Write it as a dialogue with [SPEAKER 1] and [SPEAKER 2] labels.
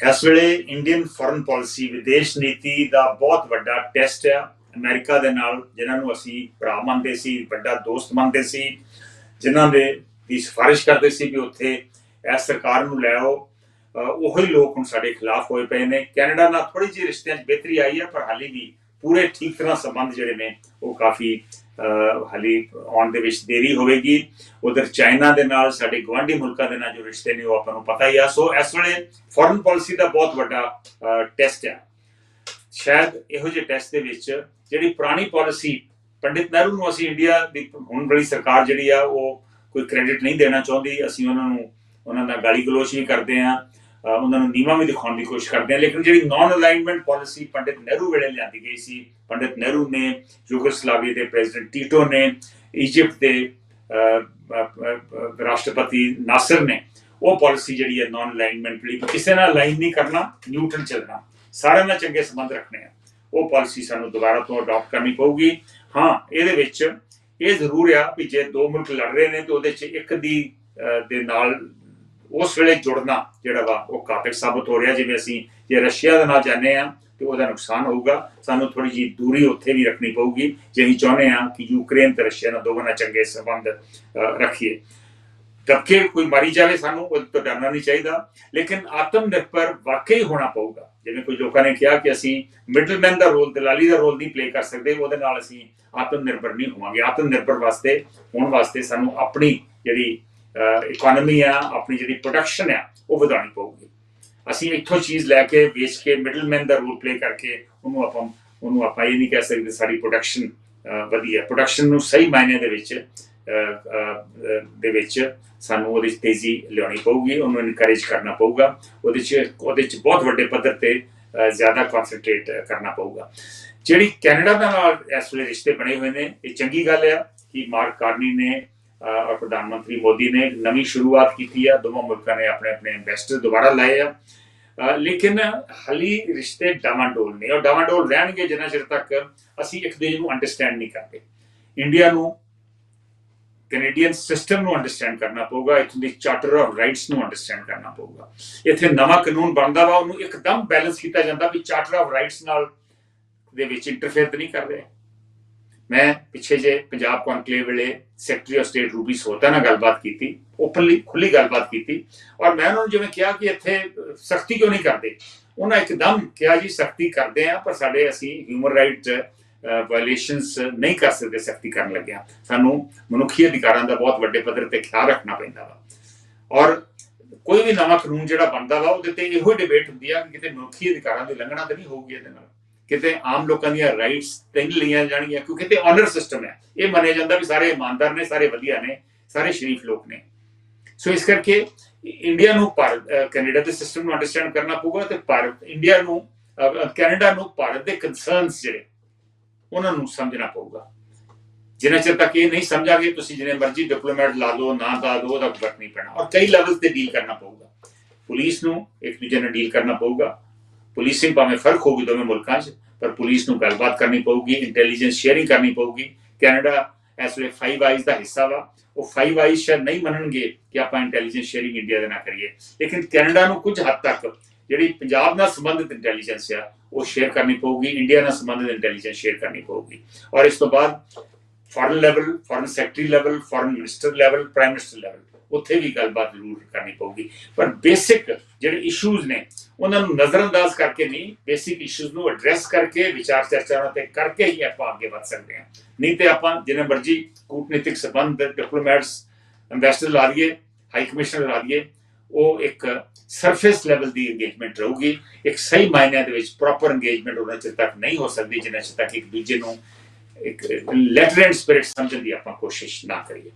[SPEAKER 1] ਇਸ ਵੇਲੇ Indian foreign policy ਵਿਦੇਸ਼ ਨੀਤੀ ਦਾ ਬਹੁਤ ਵੱਡਾ ਟੈਸਟ ਹੈ ਅਮਰੀਕਾ ਦੇ ਨਾਲ ਜਿਨ੍ਹਾਂ ਨੂੰ ਅਸੀਂ ਭਰਾ ਮੰਨਦੇ ਸੀ, ਵੱਡਾ ਦੋਸਤ ਮੰਨਦੇ ਸੀ, ਜਿਨ੍ਹਾਂ ਦੇ ਦੀ ਸਿਫਾਰਿਸ਼ ਕਰਦੇ ਸੀ ਵੀ ਉੱਥੇ ਇਸ ਸਰਕਾਰ ਨੂੰ ਲੈ ਆਓ। ਅਹ ਉਹੀ ਲੋਕ ਹੁਣ ਸਾਡੇ ਖਿਲਾਫ ਹੋਏ ਪਏ ਨੇ। ਕੈਨੇਡਾ ਨਾਲ ਥੋੜੀ ਜਿਹੀ ਰਿਸ਼ਤਿਆਂ 'ਚ ਬਿਹਤਰੀ ਆਈ ਹੈ ਪਰ ਹਾਲੇ ਵੀ ਪੂਰੇ ਠੀਕ ਤਰ੍ਹਾਂ ਸੰਬੰਧ ਜਿਹੜੇ ਨੇ, ਉਹ ਕਾਫੀ ਹਾਲੇ ਆਉਣ ਦੇ ਵਿੱਚ ਦੇਰੀ ਹੋਵੇਗੀ। ਉਧਰ ਚਾਈਨਾ ਦੇ ਨਾਲ ਸਾਡੇ ਗਵਾਂਢੀ ਮੁਲਕਾਂ ਦੇ ਨਾਲ ਜੋ ਰਿਸ਼ਤੇ ਨੇ ਉਹ ਆਪਾਂ ਨੂੰ ਪਤਾ ਹੀ ਆ। ਸੋ ਇਸ ਵੇਲੇ ਫੋਰਨ ਪਾਲਿਸੀ ਦਾ ਬਹੁਤ ਵੱਡਾ ਟੈਸਟ ਹੈ ਸ਼ਾਇਦ ਇਹੋ ਜਿਹੇ ਟੈਸਟ ਦੇ ਵਿੱਚ ਜਿਹੜੀ ਪੁਰਾਣੀ ਪਾਲਿਸੀ ਪੰਡਿਤ ਨਹਿਰੂ ਨੂੰ ਅਸੀਂ ਇੰਡੀਆ ਦੀ ਹੁਣ ਵਾਲੀ ਸਰਕਾਰ ਜਿਹੜੀ ਆ, ਉਹ ਕੋਈ ਕ੍ਰੈਡਿਟ ਨਹੀਂ ਦੇਣਾ ਚਾਹੁੰਦੀ। ਅਸੀਂ ਉਹਨਾਂ ਨੂੰ, ਉਹਨਾਂ ਦਾ ਗਾਲੀ ਗਲੋਚ ਵੀ ਕਰਦੇ ਆ। ਉਹਨਾਂ ਨੂੰ ਨੀਵਾਂ ਵੀ ਦਿਖਾਉਣ ਦੀ ਕੋਸ਼ਿਸ਼ ਕਰਦੇ ਆ ਲੇਕਿਨ ਜਿਹੜੀ non alignment policy Pandit Nehru ਵੇਲੇ ਲਿਆਂਦੀ ਗਈ ਸੀ, ਪੰਡਿਤ ਨਹਿਰੂ ਨੇ ਯੂਗੋਸਲਾਵੀਆ ਦੇ ਪ੍ਰੈਜ਼ੀਡੈਂਟ ਟੀਟੋ ਨੇ ਇਜਿਪਟ ਦੇ ਰਾਸ਼ਟਰਪਤੀ ਨਾਸਰ ਨੇ, ਉਹ ਪਾਲਿਸੀ ਜਿਹੜੀ ਹੈ ਨਾਨ ਅਲਾਈਨਮੈਂਟ ਲਈ ਕਿਸੇ ਨਾਲ ਅਲਾਈਨ ਨਹੀਂ ਕਰਨਾ ਨਿਊਟਰਲ ਚੱਲਣਾ, ਸਾਰਿਆਂ ਨਾਲ ਚੰਗੇ ਸੰਬੰਧ ਰੱਖਣੇ ਆ। ਉਹ ਪਾਲਿਸੀ ਸਾਨੂੰ ਦੁਬਾਰਾ ਤੋਂ ਅਡਾਪਟ ਕਰਨੀ ਪਊਗੀ। ਹਾਂ, ਇਹਦੇ ਵਿੱਚ ਇਹ ਜ਼ਰੂਰ ਆ ਕਿ ਜੇ ਦੋ ਮੁਲਕ ਲੜ ਰਹੇ ਨੇ ਤੇ ਉਹਦੇ ਚ ਇੱਕ ਦੀ ਦੇ ਨਾਲ ਉਸ ਵੇਲੇ ਜੁੜਨਾ ਜਿਹੜਾ ਵਾ, ਉਹ ਕਾਫੀ ਸਾਬਤ ਹੋ ਰਿਹਾ। ਜਿਵੇਂ ਅਸੀਂ ਜੇ ਰਸ਼ੀਆ ਦੇ ਨਾਲ ਜਾਂਦੇ ਆ ਤੇ ਉਹਦਾ ਨੁਕਸਾਨ ਹੋਊਗਾ। ਸਾਨੂੰ ਥੋੜੀ ਜਿਹੀ ਦੂਰੀ ਉੱਥੇ ਵੀ ਰੱਖਣੀ ਪਊਗੀ। ਜੇ ਅਸੀਂ ਚਾਹੁੰਦੇ ਆ ਕਿ ਯੂਕਰੇਨ ਤੇ ਰਸ਼ੀਆ ਨਾਲ ਦੋਵਾਂ ਨਾਲ ਚੰਗੇ ਸੰਬੰਧ ਰੱਖੀਏ। ਦਬਕੇ ਕੋਈ ਮਰੀ ਜਾਵੇ ਸਾਨੂੰ, ਉਹ ਤੋਂ ਡਰਨਾ ਨਹੀਂ ਚਾਹੀਦਾ। ਲੇਕਿਨ ਆਤਮ ਨਿਰਭਰ ਵਾਕਈ ਹੋਣਾ ਪਊਗਾ। ਜਿਵੇਂ ਕੋਈ ਲੋਕਾਂ ਨੇ ਕਿਹਾ ਕਿ ਅਸੀਂ ਮਿਡਲਮੈਨ ਦਾ ਰੋਲ, ਦਲਾਲੀ ਦਾ ਰੋਲ ਨਹੀਂ ਪਲੇ ਕਰ ਸਕਦੇ, ਉਹਦੇ ਨਾਲ ਅਸੀਂ ਆਤਮ ਨਿਰਭਰ ਨਹੀਂ ਹੋਵਾਂਗੇ। ਆਤਮ ਨਿਰਭਰ ਵਾਸਤੇ, ਹੋਣ ਵਾਸਤੇ ਸਾਨੂੰ ਆਪਣੀ ਜਿਹੜੀ ਇਕਨੋਮੀ ਆ, ਆਪਣੀ ਜਿਹੜੀ ਪ੍ਰੋਡਕਸ਼ਨ ਆ, ਉਹ ਵਧਾਉਣੀ ਪਊਗੀ। ਅਸੀਂ ਇੱਥੋਂ ਚੀਜ਼ ਲੈ ਕੇ ਵੇਚ ਕੇ ਮਿਡਲਮੈਨ ਦਾ ਰੋਲ ਪਲੇ ਕਰਕੇ ਉਹਨੂੰ ਆਪਾਂ ਉਹਨੂੰ ਆਪਾਂ ਇਹ ਨਹੀਂ ਕਹਿ ਸਕਦੇ ਸਾਡੀ ਪ੍ਰੋਡਕਸ਼ਨ ਵਧੀਆ। ਪ੍ਰੋਡਕਸ਼ਨ ਨੂੰ ਸਹੀ ਮਾਇਨੇ ਦੇ ਵਿੱਚ ਦੇ ਵਿੱਚ ਸਾਨੂੰ ਉਹਦੇ 'ਚ ਤੇਜ਼ੀ ਲਿਆਉਣੀ ਪਊਗੀ, ਉਹਨੂੰ ਇਨਕਰੇਜ ਕਰਨਾ ਪਊਗਾ। ਉਹਦੇ 'ਚ ਉਹਦੇ 'ਚ ਬਹੁਤ ਵੱਡੇ ਪੱਧਰ ਤੇ ਜ਼ਿਆਦਾ ਕਨਸੈਂਟਰੇਟ ਕਰਨਾ ਪਊਗਾ। ਜਿਹੜੀ ਕੈਨੇਡਾ ਦੇ ਨਾਲ ਇਸ ਵੇਲੇ ਰਿਸ਼ਤੇ ਬਣੇ ਹੋਏ ਨੇ, ਇਹ ਚੰਗੀ ਗੱਲ ਆ ਕਿ ਮਾਰਕ ਕਾਰਨੀ ਨੇ ਔਰ ਪ੍ਰਧਾਨ ਮੰਤਰੀ ਮੋਦੀ ਨੇ ਨਵੀਂ ਸ਼ੁਰੂਆਤ ਕੀਤੀ ਆ। ਦੋਵਾਂ ਮੁਲਕਾਂ ਨੇ ਆਪਣੇ ਆਪਣੇ ਇਨਵੈਸਟਰ ਦੁਬਾਰਾ ਲਾਏ ਆ। ਲੇਕਿਨ ਹਾਲੀ ਰਿਸ਼ਤੇ ਡਾਵਾਂਡੋਲ ਨੇ। ਔਰ ਡਾਵਾਂਡੋਲ ਰਹਿਣਗੇ ਜਿੰਨਾ ਚਿਰ ਤੱਕ ਅਸੀਂ ਇੱਕ ਦੂਜੇ ਨੂੰ ਅੰਡਰਸਟੈਂਡ ਨਹੀਂ ਕਰਦੇ। ਇੰਡੀਆ ਨੂੰ ਕੈਨੇਡੀਅਨ ਸਿਸਟਮ ਨੂੰ ਅੰਡਰਸਟੈਂਡ ਕਰਨਾ ਪਊਗਾ। ਇੱਥੋਂ ਦੀ ਚਾਰਟਰ ਆਫ ਰਾਈਟਸ ਨੂੰ ਅੰਡਰਸਟੈਂਡ ਕਰਨਾ ਪਊਗਾ। ਇੱਥੇ ਨਵਾਂ ਕਾਨੂੰਨ ਬਣਦਾ ਵਾ। ਉਹਨੂੰ ਇੱਕਦਮ ਬੈਲੈਂਸ ਕੀਤਾ ਜਾਂਦਾ ਵੀ ਚਾਰਟਰ ਆਫ ਰਾਈਟਸ ਨਾਲ ਦੇ ਵਿੱਚ ਇੰਟਰਫੇਅਰ ਨਹੀਂ ਕਰ ਰਿਹਾ। ਮੈਂ ਪਿੱਛੇ ਜੇ ਪੰਜਾਬ ਕੌਨਕਲੇਵ ਵੇਲੇ secretary of state Ruby Sota ਨਾਲ ਗੱਲਬਾਤ ਕੀਤੀ ਓਪਨਲੀ ਖੁੱਲੀ ਗੱਲਬਾਤ ਕੀਤੀ ਔਰ ਮੈਂ ਉਹਨਾਂ ਨੂੰ ਜਿਵੇਂ ਕਿਹਾ ਕਿ ਇੱਥੇ ਸਖਤੀ ਕਿਉਂ ਨਹੀਂ ਕਰਦੇ? ਉਹਨਾਂ ਇੱਕਦਮ ਕਿਹਾ ਜੀ, ਸਖਤੀ ਕਰਦੇ ਆ ਪਰ ਸਾਡੇ ਅਸੀਂ ਹਿਊਮਨ ਰਾਈਟ ਵਾਇਲੇਸ਼ਨਸ ਨਹੀਂ ਕਰ ਸਕਦੇ, ਸਖਤੀ ਕਰਨ ਲੱਗਿਆ ਸਾਨੂੰ ਮਨੁੱਖੀ ਅਧਿਕਾਰਾਂ ਦਾ ਬਹੁਤ ਵੱਡੇ ਪੱਧਰ ਤੇ ਖਿਆਲ ਰੱਖਣਾ ਪੈਂਦਾ ਵਾ। ਔਰ ਕੋਈ ਵੀ ਨਵਾਂ ਕਾਨੂੰਨ ਜਿਹੜਾ ਬਣਦਾ ਵਾ, ਉਹਦੇ ਤੇ ਇਹੋ ਡਿਬੇਟ ਹੁੰਦੀ ਆ ਕਿ ਕਿਤੇ ਮਨੁੱਖੀ ਅਧਿਕਾਰਾਂ ਦੀ ਉਲੰਘਣਾ ਤਾਂ ਨਹੀਂ ਹੋਊਗੀ ਇਹਦੇ ਨਾਲ। ਕਿਤੇ ਆਮ ਲੋਕਾਂ ਦੀਆਂ ਰਾਈਟਸ ਤਾਂ ਨਹੀਂ ਲਈਆਂ ਜਾਣਗੀਆਂ, ਕਿਉਂਕਿ ਤੇ ਆਨਰ ਸਿਸਟਮ ਹੈ। ਇਹ ਮੰਨਿਆ ਜਾਂਦਾ ਵੀ ਸਾਰੇ ਇਮਾਨਦਾਰ ਨੇ, ਸਾਰੇ ਵਧੀਆ ਨੇ, ਸਾਰੇ ਸ਼ਰੀਫ ਲੋਕ ਨੇ। ਸੋ ਇਸ ਕਰਕੇ ਇੰਡੀਆ ਨੂੰ ਕੈਨੇਡਾ ਦੇ ਸਿਸਟਮ ਨੂੰ ਅੰਡਰਸਟੈਂਡ ਕਰਨਾ ਪਊਗਾ ਤੇ ਭਾਰਤ ਇੰਡੀਆ ਨੂੰ ਕੈਨੇਡਾ ਨੂੰ ਭਾਰਤ ਦੇ ਕੰਸਰਨਸ ਜਿਹੜੇ, ਉਹਨਾਂ ਨੂੰ ਸਮਝਣਾ ਪਊਗਾ। ਜਿੰਨਾ ਚਿਰ ਤੱਕ ਇਹ ਨਹੀਂ ਸਮਝਾਂਗੇ, ਤੁਸੀਂ ਜਿੰਨੇ ਮਰਜ਼ੀ ਡਿਪਲੋਮੈਟ ਲਾ ਲਓ, ਨਾ ਲਾ ਲਓ, ਉਹਦਾ ਫ਼ਰਕ ਨਹੀਂ ਪੈਣਾ। ਔਰ ਕਈ ਲੈਵਲਸ ਤੇ ਡੀਲ ਕਰਨਾ ਪਊਗਾ। ਪੁਲਿਸ ਨੂੰ ਇੱਕ ਦੂਜੇ ਨਾਲ ਡੀਲ ਕਰਨਾ ਪਊਗਾ। ਪੁਲਿਸਿੰਗ ਭਾਵੇਂ ਫ਼ਰਕ ਹੋਊਗੀ ਦੋਵੇਂ ਮੁਲਕਾਂ 'ਚ, ਪਰ ਪੁਲਿਸ ਨੂੰ ਗੱਲਬਾਤ ਕਰਨੀ ਪਊਗੀ ਇੰਟੈਲੀਜੈਂਸ ਸ਼ੇਅਰਿੰਗ ਕਰਨੀ ਪਊਗੀ। ਕੈਨੇਡਾ ਇਸ ਵੇਲੇ ਫਾਈਵ ਆਈਜ਼ ਦਾ ਹਿੱਸਾ ਵਾ। ਉਹ ਫਾਈਵ ਆਈਜ਼ ਸ਼ਾਇਦ ਨਹੀਂ ਮੰਨਣਗੇ ਕਿ ਆਪਾਂ ਇੰਟੈਲੀਜੈਂਸ ਸ਼ੇਅਰਿੰਗ ਇੰਡੀਆ ਦੇ ਨਾਲ ਕਰੀਏ। ਲੇਕਿਨ ਕੈਨੇਡਾ ਨੂੰ ਕੁਝ ਹੱਦ ਤੱਕ ਜਿਹੜੀ ਪੰਜਾਬ ਨਾਲ ਸੰਬੰਧਿਤ ਇੰਟੈਲੀਜੈਂਸ ਆ, ਉਹ ਸ਼ੇਅਰ ਕਰਨੀ ਪਊਗੀ ਇੰਡੀਆ ਨਾਲ ਸੰਬੰਧਿਤ ਇੰਟੈਲੀਜੈਂਸ ਸ਼ੇਅਰ ਕਰਨੀ ਪਊਗੀ। ਔਰ ਇਸ ਤੋਂ ਬਾਅਦ foreign level foreign secretary level foreign minister level prime minister level ਉੱਥੇ ਵੀ ਗੱਲਬਾਤ ਜ਼ਰੂਰ ਕਰਨੀ ਪਊਗੀ। ਪਰ ਬੇਸਿਕ ਜਿਹੜੇ ਇਸ਼ੂਜ਼ ਨੇ, ਉਹਨਾਂ ਨੂੰ ਨਜ਼ਰਅੰਦਾਜ਼ ਕਰਕੇ ਨਹੀਂ ਬੇਸਿਕ ਇਸ਼ੂਜ਼ ਨੂੰ ਐਡਰੈਸ ਕਰਕੇ, ਵਿਚਾਰ ਚਰਚਾਵਾਂ ਤੇ ਕਰਕੇ ਹੀ ਆਪਾਂ ਅੱਗੇ ਵਧ ਸਕਦੇ ਹਾਂ। ਨਹੀਂ ਤੇ ਆਪਾਂ ਜਿੰਨੇ ਮਰਜ਼ੀ ਕੂਟਨੀਤਿਕ ਸਬੰਧ ਡਿਪਲੋਮੈਟਸ ਐਮਬੈਸਡਰ ਲਾ ਲਈਏ ਹਾਈ ਕਮਿਸ਼ਨਰ ਲਾ ਲਈਏ, ਉਹ ਇੱਕ ਸਰਫੇਸ ਲੈਵਲ ਦੀ ਇੰਗੇਜਮੈਂਟ ਰਹੂਗੀ। ਇੱਕ ਸਹੀ ਮਾਇਨਿਆਂ ਦੇ ਵਿੱਚ ਪ੍ਰੋਪਰ ਇੰਗੇਜਮੈਂਟ ਉਹਨਾਂ ਚਿਰ ਤੱਕ ਨਹੀਂ ਹੋ ਸਕਦੀ, ਜਿੰਨਾ ਚਿਰ ਤੱਕ ਇੱਕ ਦੂਜੇ ਨੂੰ ਇੱਕ ਲੈਟਰੈਂਟ ਸਪਿਰਿਟ ਸਮਝਣ ਦੀ ਆਪਾਂ ਕੋਸ਼ਿਸ਼ ਨਾ ਕਰੀਏ।